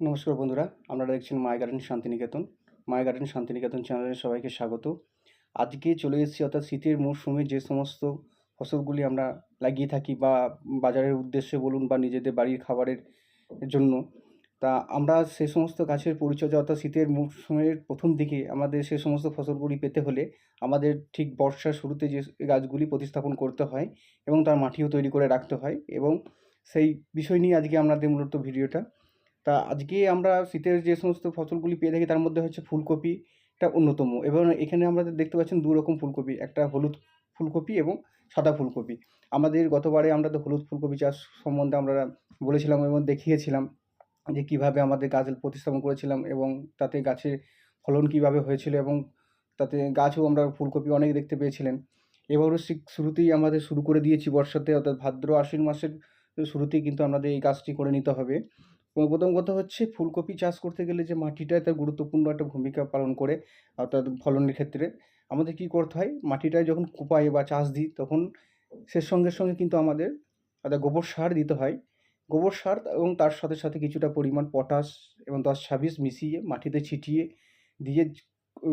নমস্কার বন্ধুরা, আপনারা দেখছেন my garden Santiniketan. My garden Santiniketan চ্যানেলে সবাইকে স্বাগত। আজকে চলে এসেছি অর্থাৎ শীতের মরশুমে যে সমস্ত ফসলগুলি আমরা লাগিয়ে থাকি বা বাজারের উদ্দেশ্যে বলুন বা নিজেদের বাড়ির খাবারের জন্য, তা আমরা সে সমস্ত গাছের পরিচর্যা অর্থাৎ শীতের মরশুমের প্রথম দিকে আমাদের সে সমস্ত ফসলগুলি পেতে হলে আমাদের ঠিক বর্ষার শুরুতে যে গাছগুলি প্রতিস্থাপন করতে হয় এবং তার মাটিও তৈরি করে রাখতে হয় এবং সেই বিষয় নিয়ে আজকে আমাদের মূলত ভিডিওটা। তা আজকে আমরা শীতের যে সমস্ত ফসলগুলি পেয়ে থাকি, তার মধ্যে হচ্ছে ফুলকপি ফুলকপিটা অন্যতম। এবং এখানে আমরা দেখতে পাচ্ছেন দু রকম ফুলকপি, একটা হলুদ ফুলকপি এবং সাদা ফুলকপি। আমাদের গতবারে আমরা তো হলুদ ফুলকপি চাষ সম্বন্ধে আমরা বলেছিলাম এবং দেখিয়েছিলাম যে কীভাবে আমাদের গাছ প্রতিস্থাপন করেছিলাম এবং তাতে গাছের ফলন কীভাবে হয়েছিল এবং তাতে গাছও আমরা ফুলকপি অনেক দেখতে পেয়েছিলেন। এবারও শুরুতেই আমাদের শুরু করে দিয়েছি বর্ষাতে, অর্থাৎ ভাদ্র আশ্বিন মাসের শুরুতেই কিন্তু আমাদের এই গাছটি করে নিতে হবে। প্রথম কথা হচ্ছে ফুলকপি চাষ করতে গেলে যে মাটিটা তার গুরুত্বপূর্ণ একটা ভূমিকা পালন করে অর্থাৎ ফলনের ক্ষেত্রে। আমাদের কী করতে হয়? মাটিটায় যখন কোপাই বা চাষ দিই তখন সে সঙ্গে সঙ্গে কিন্তু আমাদের অর্থাৎ গোবর সার দিতে হয়। গোবর সার এবং তার সাথে সাথে কিছুটা পরিমাণ পটাশ এবং দশ ছাব্বিশ মিশিয়ে মাটিতে ছিটিয়ে দিয়ে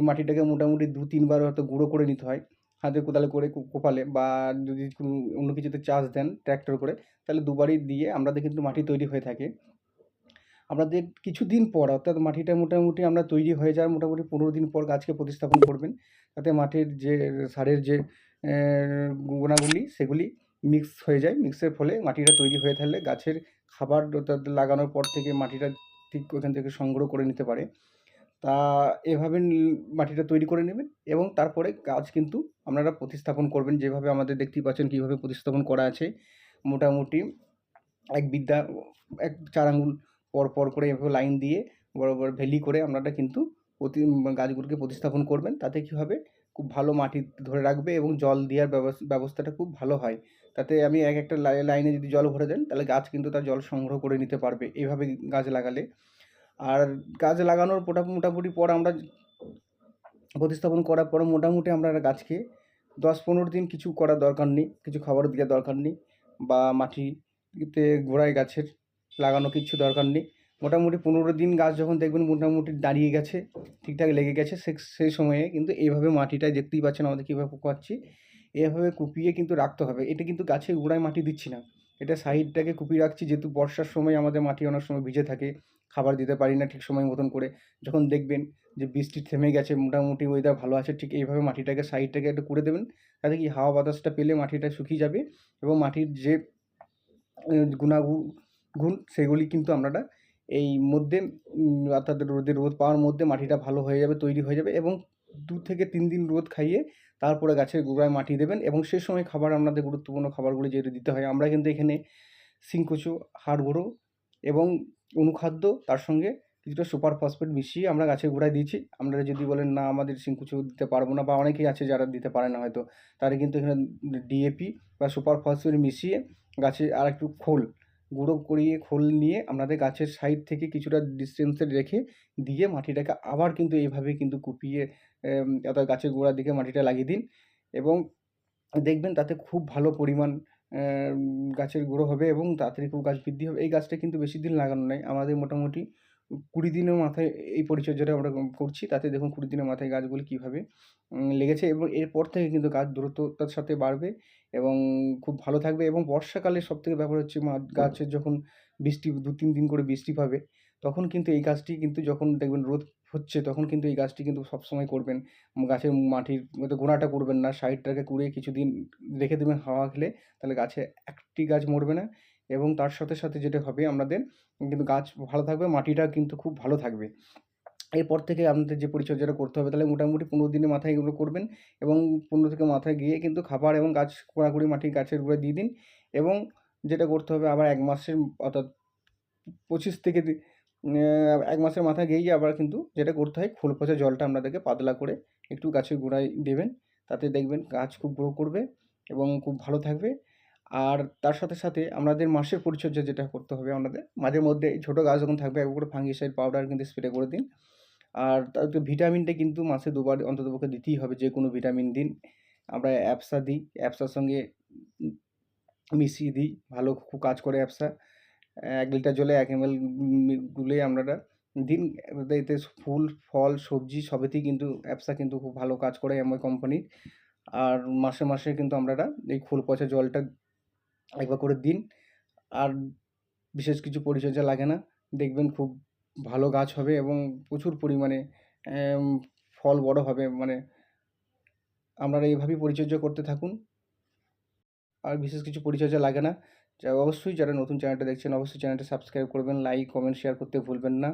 মাটিটাকে মোটামুটি দু তিনবার হয়তো গুঁড়ো করে নিতে হয়। হাতে কোদালে করে কোপালে বা যদি কোনো, অন্য কিছুতে চাষ দেন ট্র্যাক্টর করে তাহলে দুবারই দিয়ে আমাদের কিন্তু মাটি তৈরি হয়ে থাকে। আপনাদের কিছুদিন পর, অর্থাৎ মাটিটা মোটামুটি আমরা তৈরি হয়ে যাওয়ার মোটামুটি পনেরো দিন পর গাছকে প্রতিস্থাপন করবেন। তাতে মাটির যে, সারের যে গুণাগুলি, সেগুলি মিক্স হয়ে যায়। মিক্সের ফলে মাটিটা তৈরি হয়ে থাকলে গাছের খাবার লাগানোর পর থেকে মাটিটা ঠিক ওখান থেকে সংগ্রহ করে নিতে পারে। তা এভাবে মাটিটা তৈরি করে নেবেন এবং তারপরে গাছ কিন্তু আপনারা প্রতিস্থাপন করবেন। যেভাবে আমাদের দেখতেই পাচ্ছেন কীভাবে প্রতিস্থাপন করা আছে। মোটামুটি এক বিদ্যা, এক চার আঙুল পর পর করে এভাবে লাইন দিয়ে বড় বড় ভেলি করে আপনারা কিন্তু প্রতি গাছগুলোকে প্রতিস্থাপন করবেন। তাতে কী হবে? খুব ভালো মাটি ধরে রাখবে এবং জল দেওয়ার ব্যবস্থাটা খুব ভালো হয়। তাতে আমি এক একটা লাইনে যদি জল ভরে দেন, তাহলে গাছ কিন্তু তার জল সংগ্রহ করে নিতে পারবে এভাবে গাছ লাগালে। আর গাছ লাগানোর মোটামুটি পর আমরা প্রতিস্থাপন করার পর মোটামুটি আমরা গাছকে দশ পনেরো দিন কিছু করার দরকার নেই, কিছু খাবার দেওয়ার দরকার নেই বা মাটিতে গোড়ায় গাছের লাগানো কিচ্ছু দরকার নেই। মোটামুটি পনেরো দিন গাছ যখন দেখবেন মোটামুটি দাঁড়িয়ে গেছে, ঠিকঠাক লেগে গেছে, সে, সেই সময়ে কিন্তু এইভাবে মাটিটায় দেখতেই পাচ্ছেন আমাদের কীভাবে কুপাচ্ছি এভাবে কুপিয়ে কিন্তু রাখতে হবে। এটা কিন্তু গাছের গোড়ায় মাটি দিচ্ছি না। এটা সাইডটাকে কুপিয়ে রাখছি, যেহেতু বর্ষার সময় আমাদের মাটি অনেক সময় ভিজে থাকে, খাবার দিতে পারি না ঠিক সময় মতন করে। যখন দেখবেন যে বৃষ্টি থেমে গেছে, মোটামুটি ওয়েদার ভালো আছে, ঠিক এইভাবে মাটিটাকে, সাইডটাকে একটু করে দেবেন। তাতে কি হাওয়া বাতাসটা পেলে মাটিটা শুকিয়ে যাবে এবং মাটির যে গুণাগুণ গুণ, সেগুলি কিন্তু আপনারা এই মধ্যে অর্থাৎ রোদে রোদ পাওয়ার মধ্যে মাটিটা ভালো হয়ে যাবে, তৈরি হয়ে যাবে এবং দু থেকে তিন দিন রোদ খাইয়ে তারপরে গাছের গোড়ায় মাটি দেবেন এবং সে সময় খাবার আপনাদের গুরুত্বপূর্ণ খাবারগুলি যেহেতু দিতে হয়, আমরা কিন্তু এখানে শিংকুচু হাড় গুঁড়ো এবং অনুখাদ্য, তার সঙ্গে কিছুটা সুপার ফসফেট মিশিয়ে আমরা গাছের গোড়ায় দিয়েছি। আপনারা যদি বলেন, না, আমাদের শিংকুচু দিতে পারব না বা অনেকেই আছে যারা দিতে পারে না হয়তো, তারা কিন্তু এখানে ডিএপি বা সুপার ফসফেট মিশিয়ে গাছে আর একটু খোল গুঁড়ো করিয়ে খোল নিয়ে আপনাদের গাছের সাইড থেকে কিছুটা ডিস্টেন্সে রেখে দিয়ে মাটিটাকে আবার কিন্তু এইভাবে কিন্তু কুপিয়ে অর্থাৎ গাছের গোড়ার দিকে মাটিটা লাগিয়ে দিন এবং দেখবেন তাতে খুব ভালো পরিমাণ গাছের গুঁড়ো হবে এবং তাড়াতাড়ি খুব গাছ বৃদ্ধি হবে। এই গাছটা কিন্তু বেশি দিন লাগানো নয় আমাদের মোটামুটি কুড়ি দিনের মাথায় এই পরিচর্যাটা আমরা করছি। তাতে দেখুন কুড়ি দিনের মাথায় গাছগুলি কীভাবে লেগেছে এবং এরপর থেকে কিন্তু গাছ দ্রুততার সাথে বাড়বে এবং খুব ভালো থাকবে এবং বর্ষাকালে সবথেকে ব্যাপার হচ্ছে গাছের যখন বৃষ্টি, দু, তিন দিন করে বৃষ্টি পাবে তখন কিন্তু এই গাছটি কিন্তু যখন দেখবেন রোদ হচ্ছে, তখন কিন্তু এই গাছটি কিন্তু সবসময় করবেন। গাছের মাটির মধ্যে গোড়াটা করবেন না সাইডটাকে কুড়িয়ে কিছুদিন রেখে দেবেন হাওয়া খেলে, তাহলে গাছে একটি গাছ মরবে না। এবং তার সাথে সাথে যেটা হবে আপনাদের কিন্তু গাছ ভালো থাকবে, মাটিটা কিন্তু খুব ভালো থাকবে। এরপর থেকে আপনাদের যে পরিচর্যাটা করতে হবে, তাহলে মোটামুটি পনেরো দিনের মাথায় এগুলো করবেন এবং পনেরো থেকে মাথায় গিয়ে কিন্তু খাবার এবং গাছ কোড়াকুড়ি মাটি গাছের গোড়ায় দিয়ে দিন এবং যেটা করতে হবে আবার এক মাসের, অর্থাৎ পঁচিশ থেকে এক মাসের মাথায় গিয়েই আবার কিন্তু যেটা করতে হয়, খোল পচা জলটা আপনাদেরকে পাতলা করে একটু গাছের গোড়ায় দেবেন। তাতে দেখবেন গাছ খুব গ্রো করবে এবং খুব ভালো থাকবে। আর তার সাথে সাথে আমাদের মাসের পরিচর্যা যেটা করতে হবে আমাদের, মাঝে মধ্যে ছোটো গাছ যখন থাকবে একবার করে ফাঙ্গিসাইড পাউডার কিন্তু স্প্রে করে দিন। আর তার ভিটামিনটা কিন্তু মাসে দুবার অন্ততপক্ষে দিতেই হবে, যে কোনো ভিটামিন দিন। আমরা অ্যাপসা দিই অ্যাপসার সঙ্গে মিশিয়ে দিই, ভালো খুব কাজ করে অ্যাপসা এক লিটার জলে এক এম এল গুলে আমরা দিন। এতে ফুল, ফল, সবজি সবেতেই কিন্তু অ্যাপসা কিন্তু খুব ভালো কাজ করে অ্যামওয়ে কোম্পানির আর মাসে মাসে কিন্তু আমরা এই খোল পচা জলটা একবার করে দিন। আর বিশেষ কিছু পরিচর্যা লাগে না। দেখবেন খুব ভালো গাছ হবে এবং প্রচুর পরিমাণে ফল বড় হবে। মানে আপনারা এইভাবেই পরিচর্যা করতে থাকুন। আর বিশেষ কিছু পরিচর্যা লাগে না। যা অবশ্যই যারা নতুন চ্যানেলটা দেখছেন, অবশ্যই চ্যানেলটা সাবস্ক্রাইব করবেন, লাইক, কমেন্ট, শেয়ার করতে ভুলবেন না।